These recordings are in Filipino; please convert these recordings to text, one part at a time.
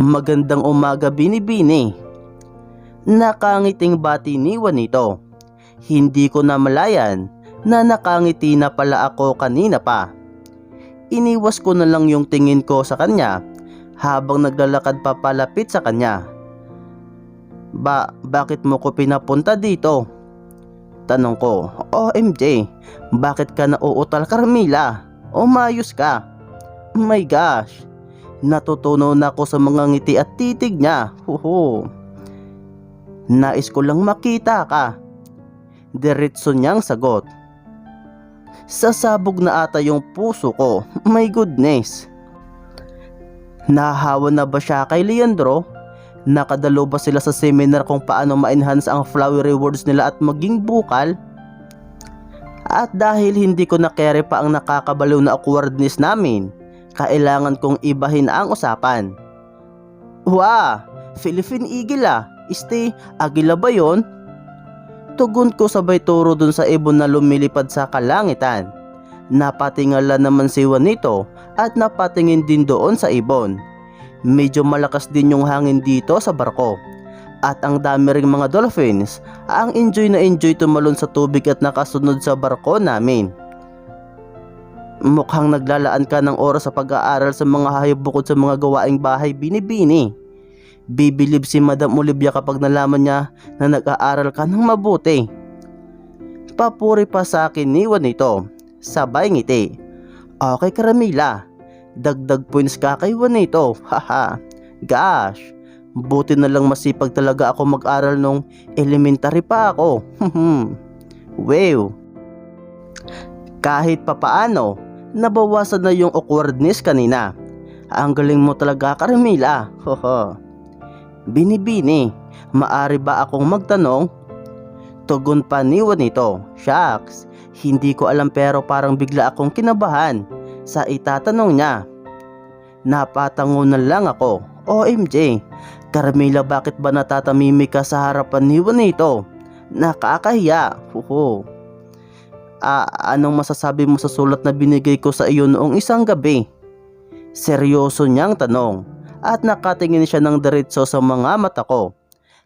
Magandang umaga binibini. Nakangiting bati ni Juanito. Hindi ko namalayan na nakangiti na pala ako kanina pa. Iniwas ko na lang yung tingin ko sa kanya habang naglalakad pa palapit sa kanya. Ba, bakit mo ko pinapunta dito? Tanong ko, OMJ, bakit ka nauutal Carmila? Umayos ka. My gosh, natutunaw na ako sa mga ngiti at titig niya. Huhu. Nais ko lang makita ka. Diretso niyang sagot. Sasabog na ata yung puso ko. My goodness. Nahawa na ba siya kay Leandro? Nakadalo ba sila sa seminar kung paano ma-enhance ang flowery words nila at maging bukal? At dahil hindi ko na-carry pa ang nakakabaliw na awkwardness namin, kailangan kong ibahin ang usapan. Wow! Philippine Eagle ah! Este, agila ba yon? Tugon ko sabay turo dun sa ibon na lumilipad sa kalangitan. Napatingala naman si Juanito at napatingin din doon sa ibon. Medyo malakas din yung hangin dito sa barko. At ang dami ring mga dolphins ang enjoy na enjoy tumalon sa tubig at nakasunod sa barko namin. Mukhang naglalaan ka ng oras sa pag-aaral sa mga hayop bukod sa mga gawaing bahay binibini. Bibilib si Madam Olivia kapag nalaman niya na nag-aaral ka ng mabuti. Papuri pa sa akin ni Juanito. Sabay ngiti. Okay Karamila. Dagdag points ka kay Juanito. Haha. Gosh. Buti na lang masipag talaga ako mag-aral nung elementary pa ako. wow. Kahit papaano, nabawasan na yung awkwardness kanina. Ang galing mo talaga Karamila. Hoho. Binibini, maari ba akong magtanong? Tugon pa ni Juanito, Shucks, hindi ko alam pero parang bigla akong kinabahan sa itatanong niya. Napatango na lang ako, OMG, Carmela bakit ba natatamimik ka sa harapan ni Juanito? Nakakahiya, huho. Ah, anong masasabi mo sa sulat na binigay ko sa iyo noong isang gabi? Seryoso niyang tanong at nakatingin siya ng diretso sa mga mata ko.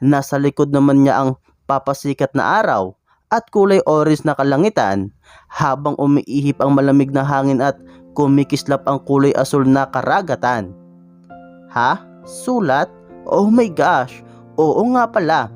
Nasa likod naman niya ang papasikat na araw at kulay orange na kalangitan habang umiihip ang malamig na hangin at kumikislap ang kulay asul na karagatan. Ha? Sulat? Oh my gosh! Oo nga pala.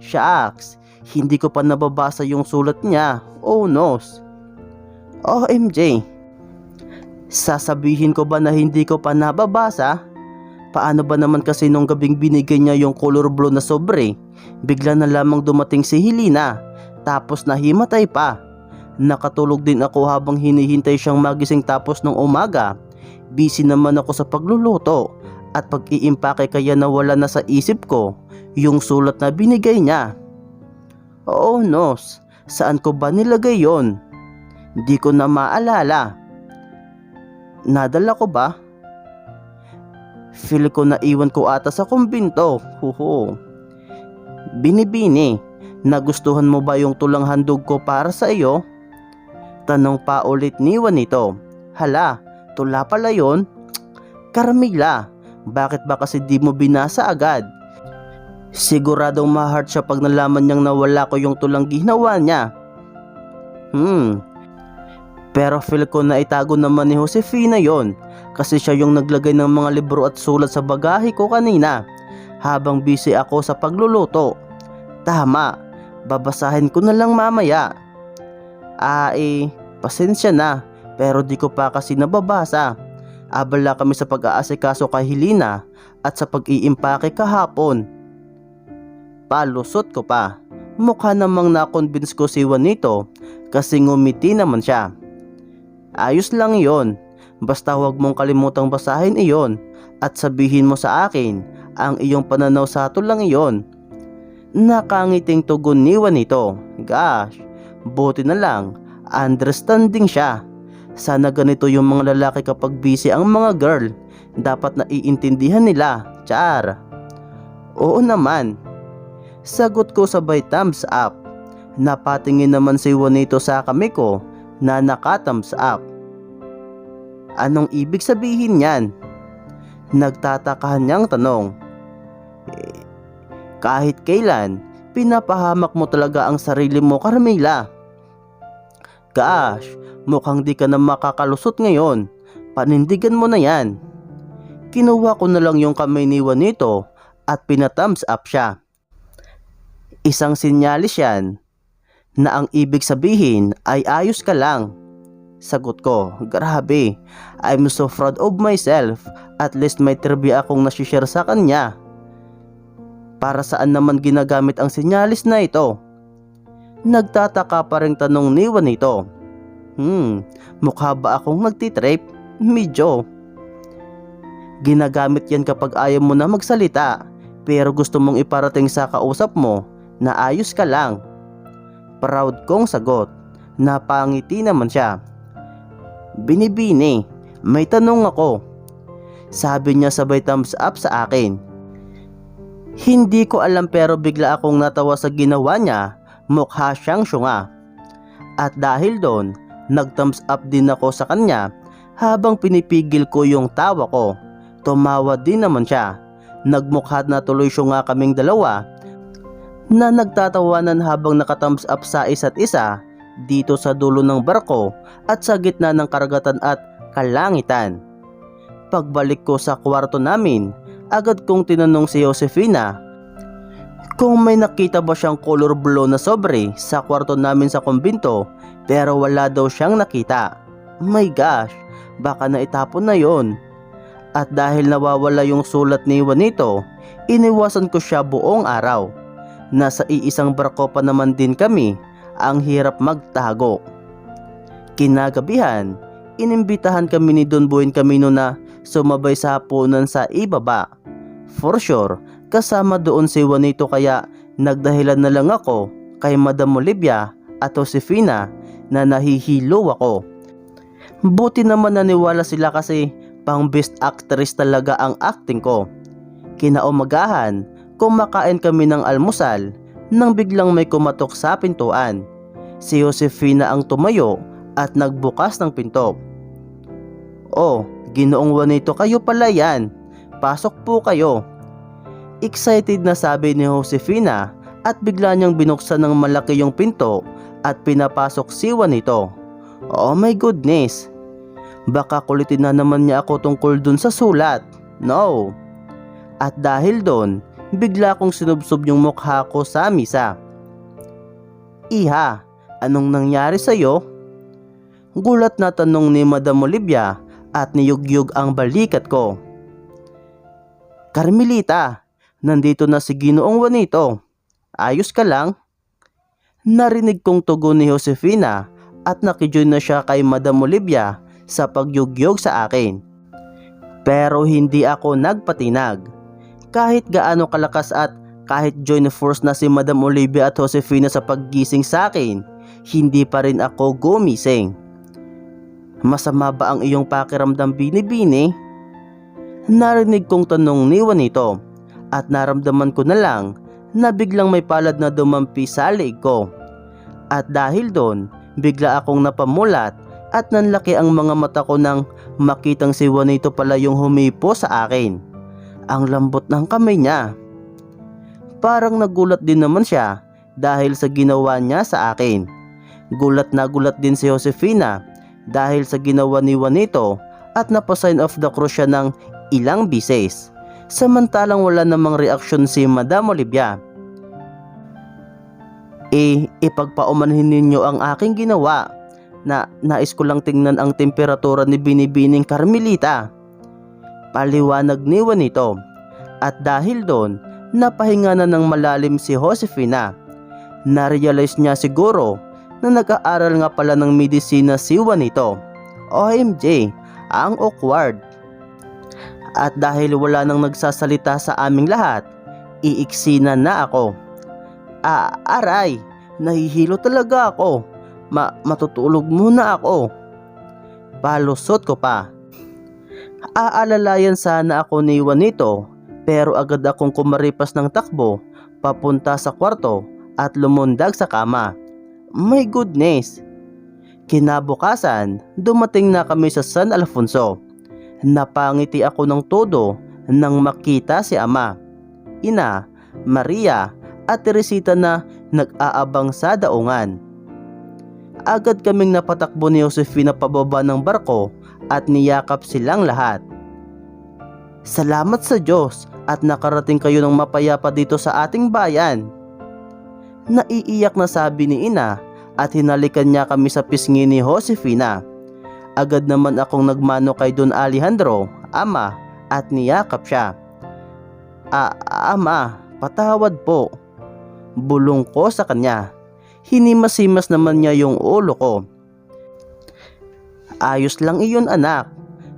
Shucks, hindi ko pa nababasa yung sulat niya. Oh nos. OMG. Sasabihin ko ba na hindi ko pa nababasa? Paano ba naman kasi nung gabing binigay niya yung color blue na sobre? Bigla na lamang dumating si Helena, tapos nahimatay pa. Nakatulog din ako habang hinihintay siyang magising tapos nung umaga. Busy naman ako sa pagluluto at pag-iimpake kaya nawala na sa isip ko yung sulat na binigay niya. Oo nos, saan ko ba nilagay yon? Di ko na maalala. Nadala ko ba? Feel ko na iwan ko ata sa kumbinto. Huhu. Binibini, nagustuhan mo ba yung tulang handog ko para sa iyo? Tanong pa ulit ni Juanito. Hala, tula pala yon? Carmila, bakit ba kasi di mo binasa agad? Siguradong ma-heart siya pag nalaman niyang nawala ko yung tulang ginawa niya. Hmm. Pero feel ko na itago naman ni Josefina yon kasi siya yung naglagay ng mga libro at sulat sa bagahe ko kanina habang busy ako sa pagluluto. Tama, babasahin ko na lang mamaya. Ah eh, pasensya na pero di ko pa kasi nababasa. Abala kami sa pag-aasikaso kay Helena at sa pag-iimpake kahapon. Palusot ko pa. Mukha namang na-convince ko si Juanito kasi ngumiti naman siya. Ayos lang yon. Basta huwag mong kalimutang basahin iyon at sabihin mo sa akin ang iyong pananaw sa tulang iyon. Nakangiting tugon ni Juanito. Gosh, buti na lang, understanding siya. Sana ganito yung mga lalaki kapag busy ang mga girl. Dapat na iintindihan nila. Char. Oo naman. Sagot ko sabay thumbs up. Napatingin naman si Juanito sa kami ko na naka-thumbs up. Anong ibig sabihin niyan? Nagtataka niyang tanong. "Eh, kahit kailan, pinapahamak mo talaga ang sarili mo, Carmela. Gosh, mukhang di ka na makakalusot ngayon. Panindigan mo na yan. Kinuha ko na lang yung kamay ni Juanito at pinathumbs up siya. Isang sinyalis yan na ang ibig sabihin ay ayos ka lang. Sagot ko, grabe, I'm so proud of myself. At least may trivia akong nasishare sa kanya. Para saan naman ginagamit ang sinyalis na ito? Nagtataka pa rin tanong ni Juanito. Hmm, mukha ba akong nagtitrip? Medyo. Ginagamit yan kapag ayaw mo na magsalita pero gusto mong iparating sa kausap mo na ayos ka lang. Proud kong sagot. Napangiti naman siya. Binibini, may tanong ako. Sabi niya sabay thumbs up sa akin. Hindi ko alam pero bigla akong natawa sa ginawa niya, mukha siyang syunga. At dahil doon, nag-thumbs up din ako sa kanya habang pinipigil ko yung tawa ko. Tumawa din naman siya. Nagmukha na tuloy syunga kaming dalawa na nagtatawanan habang naka-thumbs up sa isa't isa dito sa dulo ng barko at sa gitna ng karagatan at kalangitan. Pagbalik ko sa kwarto namin, agad kong tinanong si Josefina kung may nakita ba siyang color blue na sobre sa kwarto namin sa kumbinto pero wala daw siyang nakita. My gosh, baka naitapon na yon. At dahil nawawala yung sulat ni Juanito, iniwasan ko siya buong araw. Nasa iisang barko pa naman din kami, ang hirap magtago. Kinagabihan, inimbitahan kami ni Don Buin Camino na sumabay sa hapunan sa ibaba. For sure, kasama doon si Juanito kaya nagdahilan na lang ako kay Madam Olivia at Josefina na nahihilo ako. Buti naman naniwala sila kasi pang best actress talaga ang acting ko. Kinaumagahan, kumakain kami ng almusal nang biglang may kumatok sa pintuan. Si Josefina ang tumayo at nagbukas ng pinto. Oh, ginoong Juanito kayo pala yan. Pasok po kayo. Excited na sabi ni Josefina at bigla niyang binuksan ng malaki yung pinto at pinapasok si Juanito. Oh my goodness. Baka kulitin na naman niya ako tungkol dun sa sulat. No. At dahil doon, bigla kong sinubsob yung mukha ko sa misa. Iha, anong nangyari sa'yo? Gulat na tanong ni Madam Olivia at niyugyug ang balikat ko. Carmelita, nandito na si Ginoong Juanito. Ayos ka lang? Narinig kong tugon ni Josefina at nakijoin na siya kay Madam Olivia sa pagyugyog sa akin. Pero hindi ako nagpatinag. Kahit gaano kalakas at kahit join force na si Madam Olivia at Josefina sa paggising sa akin, hindi pa rin ako gumising. Masama ba ang iyong pakiramdam binibini? Narinig kong tanong ni Juanito at naramdaman ko na lang na biglang may palad na dumampi sa leeg ko. At dahil doon, bigla akong napamulat at nanlaki ang mga mata ko nang makitang si Juanito pala yung humipo sa akin. Ang lambot ng kamay niya. Parang nagulat din naman siya dahil sa ginawa niya sa akin. Gulat na gulat din si Josefina dahil sa ginawa ni Juanito at napasign off the cross siya ng ilang bises. Samantalang wala namang reaksyon si Madam Olivia. Eh, ipagpaumanhin ninyo ang aking ginawa na nais ko lang tingnan ang temperatura ni Binibining Carmelita. Paliwanag ni Juanito. At dahil doon, napahinga na ng malalim si Josefina. Narealize niya siguro na nag-aaral nga pala ng medisina si Juanito. OMG, ang awkward. At dahil wala nang nagsasalita sa aming lahat, iiksina na ako. Ah, aray, nahihilo talaga ako. Ma matutulog muna ako. Palusot ko pa. Aalalayan sana ako ni Juanito pero agad akong kumaripas ng takbo papunta sa kwarto at lumundag sa kama. My goodness! Kinabukasan, dumating na kami sa San Alfonso. Napangiti ako ng todo nang makita si ama, ina, Maria at Teresita na nag-aabang sa daungan. Agad kaming napatakbo ni Josefina pababa ng barko at niyakap silang lahat. Salamat sa Diyos at nakarating kayo ng mapayapa dito sa ating bayan. Naiiyak na sabi ni ina at hinalikan niya kami sa pisngi ni Josefina. Agad naman akong nagmano kay Don Alejandro, ama, at niyakap siya. A ama, patawad po. Bulong ko sa kanya. Hinimasimas naman niya yung ulo ko. Ayos lang iyon anak.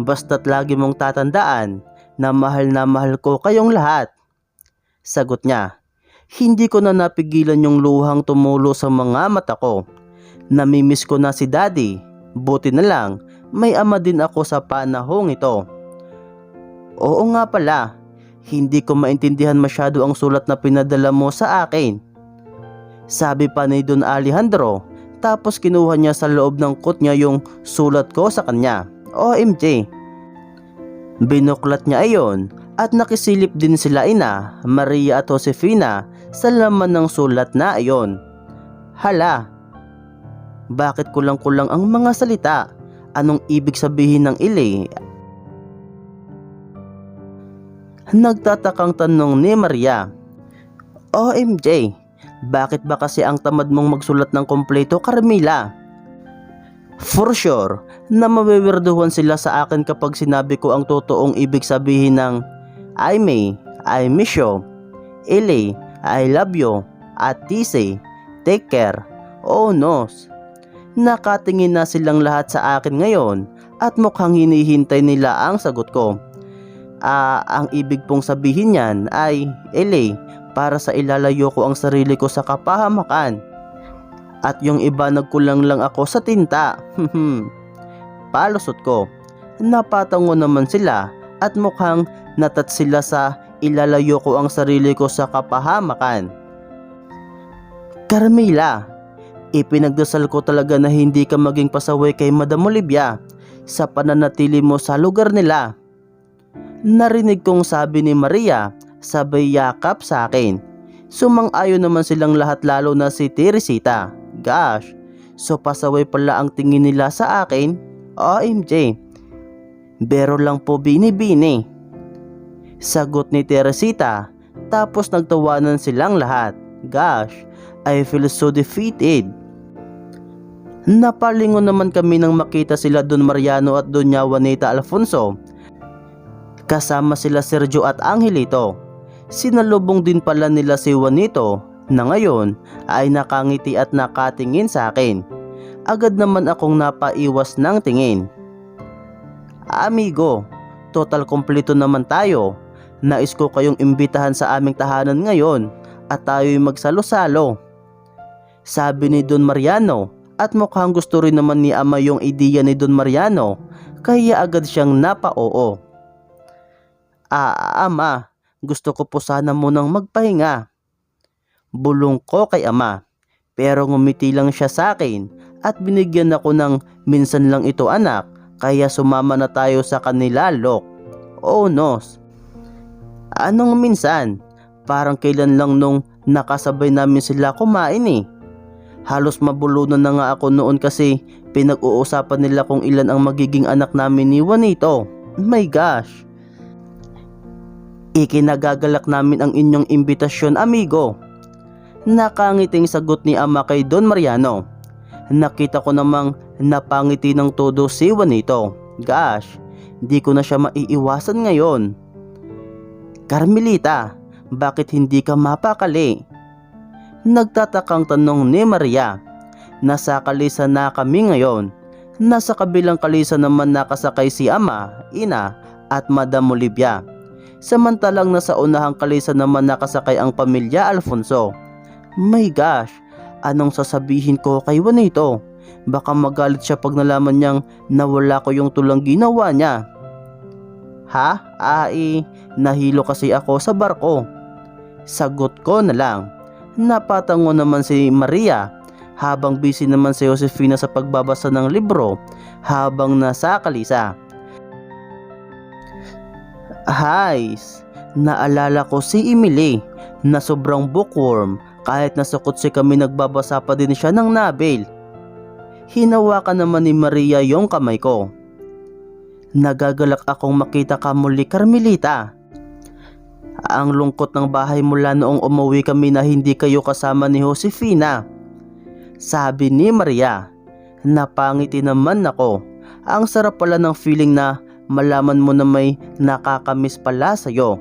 Basta't lagi mong tatandaan na mahal na mahal ko kayong lahat. Sagot niya. Hindi ko na napigilan yung luhang tumulo sa mga mata ko. Namimiss ko na si daddy. Buti na lang, may ama din ako sa panahong ito. Oo nga pala, hindi ko maintindihan masyado ang sulat na pinadala mo sa akin. Sabi pa ni Don Alejandro, tapos kinuha niya sa loob ng kot niya yung sulat ko sa kanya. OMG. Binuklat niya ayon at nakisilip din sila ina, Maria at Josefina sa laman ng sulat na ayon. Hala, bakit kulang-kulang ang mga salita? Anong ibig sabihin ng ili? Nagtatakang tanong ni Maria. OMJ, bakit ba kasi ang tamad mong magsulat ng kompleto, Carmela? For sure, na mawewirduhan sila sa akin kapag sinabi ko ang totoong ibig sabihin ng I may, I miss you, Ili, I love you, at Tise, take care, oh nos. Nakatingin na silang lahat sa akin ngayon at mukhang hinihintay nila ang sagot ko. Ah, ang ibig pong sabihin niyan ay, Eli, para sa ilalayo ko ang sarili ko sa kapahamakan. At yung iba nagkulang lang ako sa tinta. Palusot ko. Napatango naman sila at mukhang natat sila sa ilalayo ko ang sarili ko sa kapahamakan. Carmela, ipinagdasal ko talaga na hindi ka maging pasaway kay Madam Olivia sa pananatili mo sa lugar nila. Narinig kong sabi ni Maria sabay yakap sa akin. Sumang-ayon naman silang lahat lalo na si Teresita. Gosh, so pasaway pala ang tingin nila sa akin? OMG. Bero lang po bini-bini. Sagot ni Teresita tapos nagtawanan silang lahat. Gosh, I feel so defeated. Napalingon naman kami nang makita sila Don Mariano at Doña Juanita Alfonso. Kasama sila Sergio at Angelito. Sinalubong din pala nila si Juanito na ngayon ay nakangiti at nakatingin sa akin. Agad naman akong napaiwas ng tingin. Amigo, total kompleto naman tayo. Nais ko kayong imbitahan sa aming tahanan ngayon at tayo'y magsalo-salo. Sabi ni Don Mariano at mukhang gusto rin naman ni Ama yung ideya ni Don Mariano kaya agad siyang napa-oo. Ah, Ama, gusto ko po sana munang magpahinga. Bulong ko kay Ama pero ngumiti lang siya sa akin at binigyan ako ng minsan lang ito anak kaya sumama na tayo sa kanila lok. Oh nos. Anong minsan? Parang kailan lang nung nakasabay namin sila kumain eh. Halos mabulunan na nga ako noon kasi pinag-uusapan nila kung ilan ang magiging anak namin ni Juanito. My gosh. Ikinagagalak namin ang inyong imbitasyon amigo. Nakangiting sagot ni ama kay Don Mariano. Nakita ko namang napangiti ng todo si Juanito. Gosh, di ko na siya maiiwasan ngayon. Carmelita, bakit hindi ka mapakali? Nagtatakang tanong ni Maria. Nasa kalisa na kami ngayon. Nasa kabilang kalisa naman nakasakay si Ama, Ina at Madam Olivia. Samantalang nasa unahang kalisa naman nakasakay ang pamilya Alfonso. My gosh, anong sasabihin ko kay Juanito? Baka magalit siya pag nalaman niyang nawala ko yung tulang ginawa niya. Ha? Ai, nahilo kasi ako sa barko. Sagot ko na lang. Napatango naman si Maria habang busy naman si Josefina sa pagbabasa ng libro habang nasa kalisa. Hays, naalala ko si Emily na sobrang bookworm kahit nasa kotse kami nagbabasa pa din siya ng Nabil. Hinawakan naman ni Maria yung kamay ko. Nagagalak akong makita ka muli Carmelita. Ang lungkot ng bahay mula noong umuwi kami na hindi kayo kasama ni Josefina. Sabi ni Maria, napangiti naman ako. Ang sarap pala ng feeling na malaman mo na may nakakamiss pala sa'yo.